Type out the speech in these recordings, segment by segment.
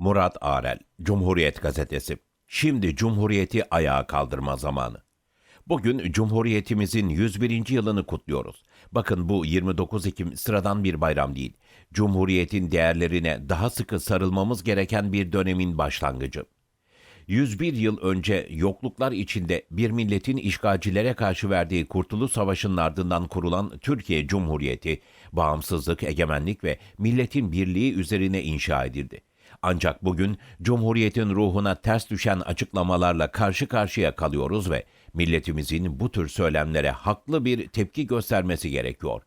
Murat Arel, Cumhuriyet Gazetesi. Şimdi Cumhuriyeti ayağa kaldırma zamanı. Bugün Cumhuriyetimizin 101. yılını kutluyoruz. Bakın bu 29 Ekim sıradan bir bayram değil. Cumhuriyetin değerlerine daha sıkı sarılmamız gereken bir dönemin başlangıcı. 101 yıl önce yokluklar içinde bir milletin işgalcilere karşı verdiği Kurtuluş Savaşı'nın ardından kurulan Türkiye Cumhuriyeti, bağımsızlık, egemenlik ve milletin birliği üzerine inşa edildi. Ancak bugün Cumhuriyet'in ruhuna ters düşen açıklamalarla karşı karşıya kalıyoruz ve milletimizin bu tür söylemlere haklı bir tepki göstermesi gerekiyor.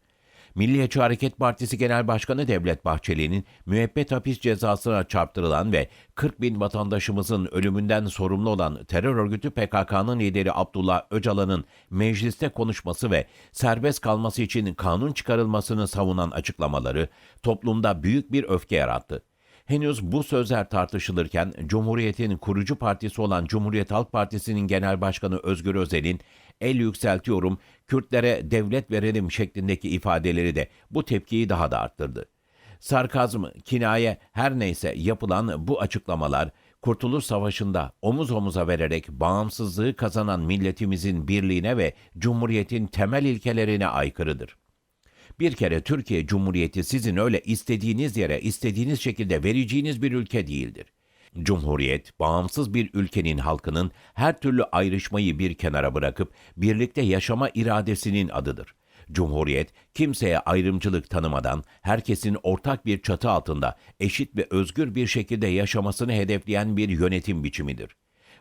Milliyetçi Hareket Partisi Genel Başkanı Devlet Bahçeli'nin müebbet hapis cezasına çarptırılan ve 40 bin vatandaşımızın ölümünden sorumlu olan terör örgütü PKK'nın lideri Abdullah Öcalan'ın mecliste konuşması ve serbest kalması için kanun çıkarılmasını savunan açıklamaları toplumda büyük bir öfke yarattı. Henüz bu sözler tartışılırken Cumhuriyet'in kurucu partisi olan Cumhuriyet Halk Partisi'nin Genel Başkanı Özgür Özel'in el yükseltiyorum, Kürtlere devlet verelim şeklindeki ifadeleri de bu tepkiyi daha da arttırdı. Sarkazm, kinaye her neyse yapılan bu açıklamalar Kurtuluş Savaşı'nda omuz omuza vererek bağımsızlığı kazanan milletimizin birliğine ve Cumhuriyet'in temel ilkelerine aykırıdır. Bir kere Türkiye Cumhuriyeti sizin öyle istediğiniz yere istediğiniz şekilde vereceğiniz bir ülke değildir. Cumhuriyet, bağımsız bir ülkenin halkının her türlü ayrışmayı bir kenara bırakıp birlikte yaşama iradesinin adıdır. Cumhuriyet, kimseye ayrımcılık tanımadan herkesin ortak bir çatı altında eşit ve özgür bir şekilde yaşamasını hedefleyen bir yönetim biçimidir.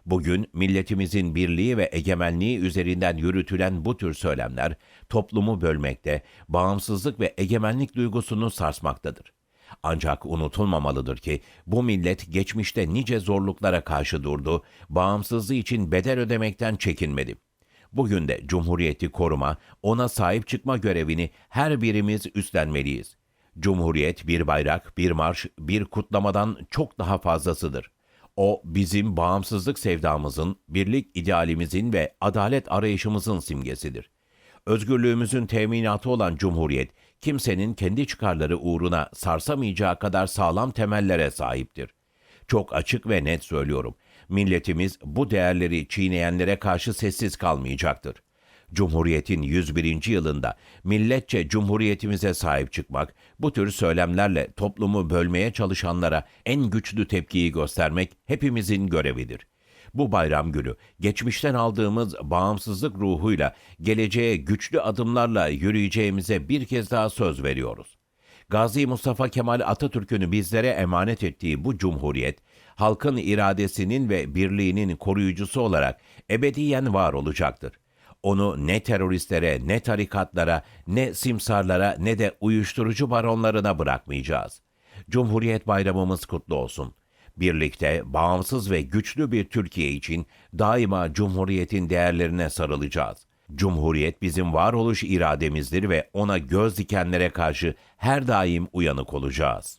Bugün milletimizin birliği ve egemenliği üzerinden yürütülen bu tür söylemler toplumu bölmekte, bağımsızlık ve egemenlik duygusunu sarsmaktadır. Ancak unutulmamalıdır ki bu millet geçmişte nice zorluklara karşı durdu, bağımsızlığı için bedel ödemekten çekinmedi. Bugün de Cumhuriyeti koruma, ona sahip çıkma görevini her birimiz üstlenmeliyiz. Cumhuriyet bir bayrak, bir marş, bir kutlamadan çok daha fazlasıdır. O bizim bağımsızlık sevdamızın, birlik idealimizin ve adalet arayışımızın simgesidir. Özgürlüğümüzün teminatı olan Cumhuriyet, kimsenin kendi çıkarları uğruna sarsamayacağı kadar sağlam temellere sahiptir. Çok açık ve net söylüyorum. Milletimiz bu değerleri çiğneyenlere karşı sessiz kalmayacaktır. Cumhuriyetin 101. yılında milletçe cumhuriyetimize sahip çıkmak, bu tür söylemlerle toplumu bölmeye çalışanlara en güçlü tepkiyi göstermek hepimizin görevidir. Bu bayram günü geçmişten aldığımız bağımsızlık ruhuyla geleceğe güçlü adımlarla yürüyeceğimize bir kez daha söz veriyoruz. Gazi Mustafa Kemal Atatürk'ün bizlere emanet ettiği bu cumhuriyet, halkın iradesinin ve birliğinin koruyucusu olarak ebediyen var olacaktır. Onu ne teröristlere, ne tarikatlara, ne simsarlara, ne de uyuşturucu baronlarına bırakmayacağız. Cumhuriyet Bayramımız kutlu olsun. Birlikte bağımsız ve güçlü bir Türkiye için daima Cumhuriyet'in değerlerine sarılacağız. Cumhuriyet bizim varoluş irademizdir ve ona göz dikenlere karşı her daim uyanık olacağız.